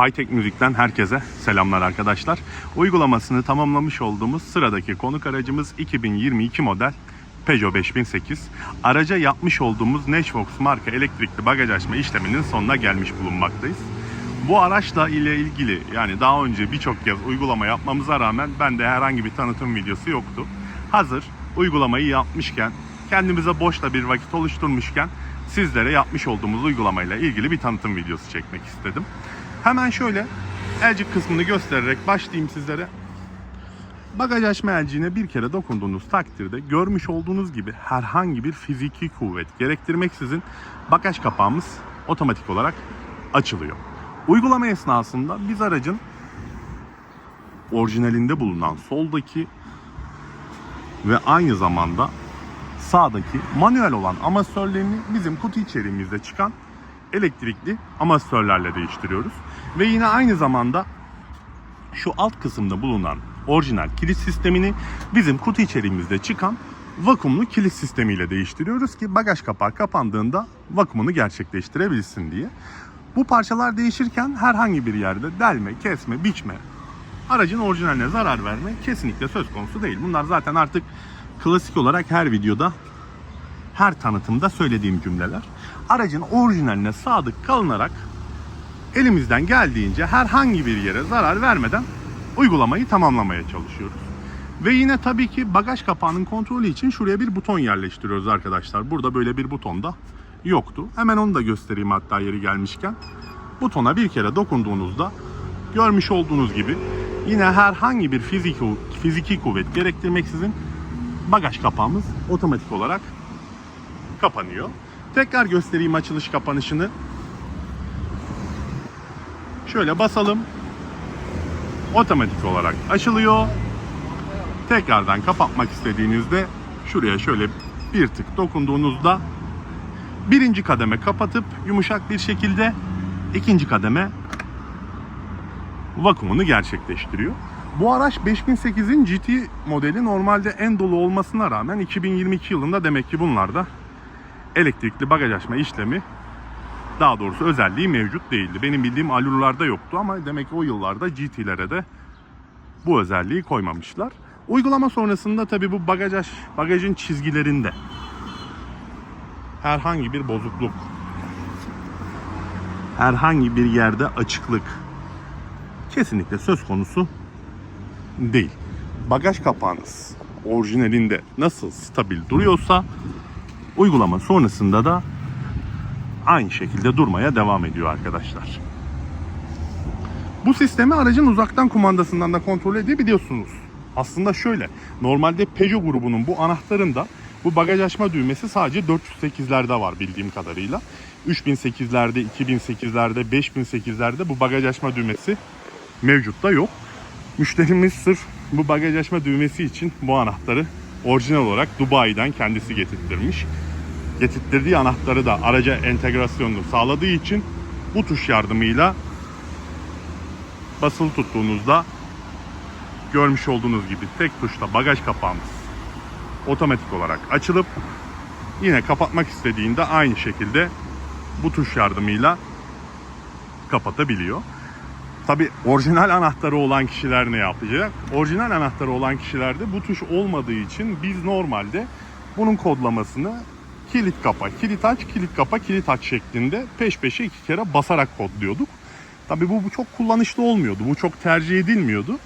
Hightech Müzik'ten herkese selamlar arkadaşlar. Uygulamasını tamamlamış olduğumuz sıradaki konuk aracımız 2022 model Peugeot 5008. Araca yapmış olduğumuz Nashvox marka elektrikli bagaj açma işleminin sonuna gelmiş bulunmaktayız. Bu araçla ile ilgili yani daha önce birçok kez uygulama yapmamıza rağmen bende herhangi bir tanıtım videosu yoktu. Hazır uygulamayı yapmışken, kendimize boşta bir vakit oluşturmuşken sizlere yapmış olduğumuz uygulamayla ilgili bir tanıtım videosu çekmek istedim. Hemen şöyle elcik kısmını göstererek başlayayım sizlere. Bagaj açma elciğine bir kere dokunduğunuz takdirde görmüş olduğunuz gibi herhangi bir fiziki kuvvet gerektirmeksizin bagaj kapağımız otomatik olarak açılıyor. Uygulama esnasında biz aracın orijinalinde bulunan soldaki ve aynı zamanda sağdaki manuel olan amasörlerini bizim kutu içeriğimizde çıkan elektrikli amasörlerle değiştiriyoruz. Ve yine aynı zamanda şu alt kısımda bulunan orijinal kilit sistemini bizim kutu içeriğimizde çıkan vakumlu kilit sistemiyle değiştiriyoruz ki bagaj kapağı kapandığında vakumunu gerçekleştirebilsin diye. Bu parçalar değişirken herhangi bir yerde delme, kesme, biçme, aracın orijinaline zarar verme kesinlikle söz konusu değil. Bunlar zaten artık klasik olarak her videoda, her tanıtımda söylediğim cümleler. Aracın orijinaline sadık kalınarak elimizden geldiğince herhangi bir yere zarar vermeden uygulamayı tamamlamaya çalışıyoruz. Ve yine tabii ki bagaj kapağının kontrolü için şuraya bir buton yerleştiriyoruz arkadaşlar. Burada böyle bir buton da yoktu. Hemen onu da göstereyim hatta yeri gelmişken. Butona bir kere dokunduğunuzda görmüş olduğunuz gibi yine herhangi bir fiziki, fiziki kuvvet gerektirmeksizin bagaj kapağımız otomatik olarak kapanıyor. Tekrar göstereyim açılış kapanışını. Şöyle basalım. Otomatik olarak açılıyor. Tekrardan kapatmak istediğinizde şuraya şöyle bir tık dokunduğunuzda birinci kademe kapatıp yumuşak bir şekilde ikinci kademe vakumunu gerçekleştiriyor. Bu araç 5008'in GT modeli normalde en dolu olmasına rağmen 2022 yılında demek ki bunlarda elektrikli bagaj açma işlemi daha doğrusu özelliği mevcut değildi. Benim bildiğim Allur'larda yoktu ama demek ki o yıllarda GT'lere de bu özelliği koymamışlar. Uygulama sonrasında tabi bu bagaj bagajın çizgilerinde herhangi bir bozukluk, herhangi bir yerde açıklık kesinlikle söz konusu değil. Bagaj kapağınız orijinalinde nasıl stabil duruyorsa uygulama sonrasında da aynı şekilde durmaya devam ediyor arkadaşlar. Bu sistemi aracın uzaktan kumandasından da kontrol edebiliyorsunuz. Aslında şöyle, normalde Peugeot grubunun bu anahtarında bu bagaj açma düğmesi sadece 408'lerde var bildiğim kadarıyla. 3008'lerde, 2008'lerde, 5008'lerde bu bagaj açma düğmesi mevcutta yok. Müşterimiz sırf bu bagaj açma düğmesi için bu anahtarı orijinal olarak Dubai'den kendisi getirttirmiş. Getirttirdiği anahtarı da araca entegrasyonunu sağladığı için bu tuş yardımıyla basılı tuttuğunuzda görmüş olduğunuz gibi tek tuşla bagaj kapağımız otomatik olarak açılıp yine kapatmak istediğinde aynı şekilde bu tuş yardımıyla kapatabiliyor. Tabi orijinal anahtarı olan kişiler ne yapacak? Orijinal anahtarı olan kişilerde bu tuş olmadığı için biz normalde bunun kodlamasını kilit kapa, kilit aç, kilit kapa, kilit aç şeklinde peş peşe iki kere basarak kodluyorduk. Tabi bu, bu çok kullanışlı olmuyordu. Bu çok tercih edilmiyordu.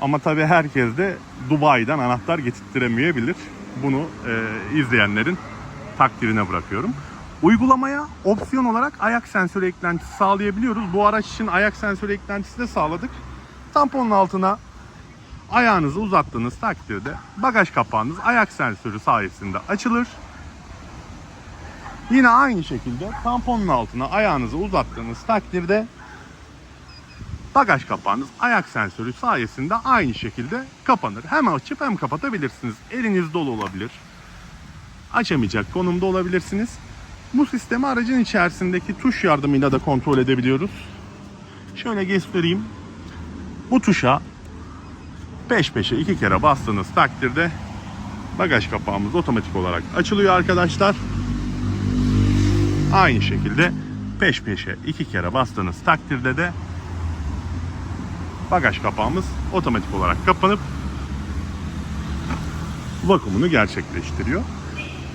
Ama tabi herkes de Dubai'den anahtar getirtiremeyebilir. Bunu e, izleyenlerin takdirine bırakıyorum. Uygulamaya opsiyon olarak ayak sensörü eklentisi sağlayabiliyoruz. Bu araç için ayak sensörü eklentisi de sağladık. Tamponun altına ayağınızı uzattığınız takdirde bagaj kapağınız ayak sensörü sayesinde açılır. Yine aynı şekilde tamponun altına ayağınızı uzattığınız takdirde bagaj kapağınız ayak sensörü sayesinde aynı şekilde kapanır. Hem açıp hem kapatabilirsiniz. Eliniz dolu olabilir. Açamayacak konumda olabilirsiniz. Bu sistemi aracın içerisindeki tuş yardımıyla da kontrol edebiliyoruz. Şöyle göstereyim. Bu tuşa peş peşe iki kere bastığınız takdirde bagaj kapağımız otomatik olarak açılıyor arkadaşlar. Aynı şekilde peş peşe iki kere bastığınız takdirde de bagaj kapağımız otomatik olarak kapanıp vakumunu gerçekleştiriyor.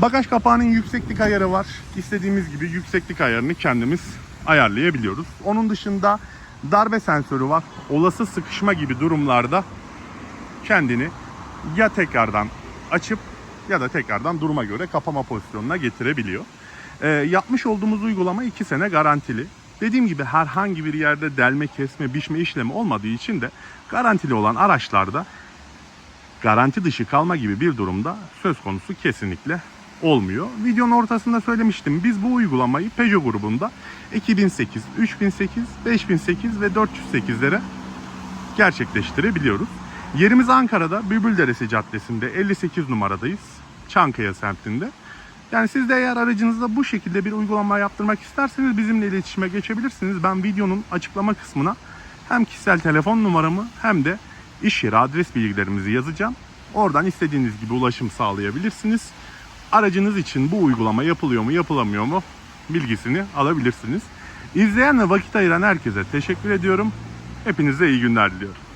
Bagaj kapağının yükseklik ayarı var. İstediğimiz gibi yükseklik ayarını kendimiz ayarlayabiliyoruz. Onun dışında darbe sensörü var. Olası sıkışma gibi durumlarda kendini ya tekrardan açıp ya da tekrardan duruma göre kapama pozisyonuna getirebiliyor. Ee, yapmış olduğumuz uygulama 2 sene garantili. Dediğim gibi herhangi bir yerde delme, kesme, biçme işlemi olmadığı için de garantili olan araçlarda garanti dışı kalma gibi bir durumda söz konusu kesinlikle olmuyor. Videonun ortasında söylemiştim. Biz bu uygulamayı Peugeot grubunda 2008, 3008, 5008 ve 408'lere gerçekleştirebiliyoruz. Yerimiz Ankara'da Bülbülderesi Caddesi'nde 58 numaradayız. Çankaya semtinde. Yani siz de eğer aracınızda bu şekilde bir uygulama yaptırmak isterseniz bizimle iletişime geçebilirsiniz. Ben videonun açıklama kısmına hem kişisel telefon numaramı hem de iş yeri adres bilgilerimizi yazacağım. Oradan istediğiniz gibi ulaşım sağlayabilirsiniz. Aracınız için bu uygulama yapılıyor mu yapılamıyor mu bilgisini alabilirsiniz. İzleyen ve vakit ayıran herkese teşekkür ediyorum. Hepinize iyi günler diliyorum.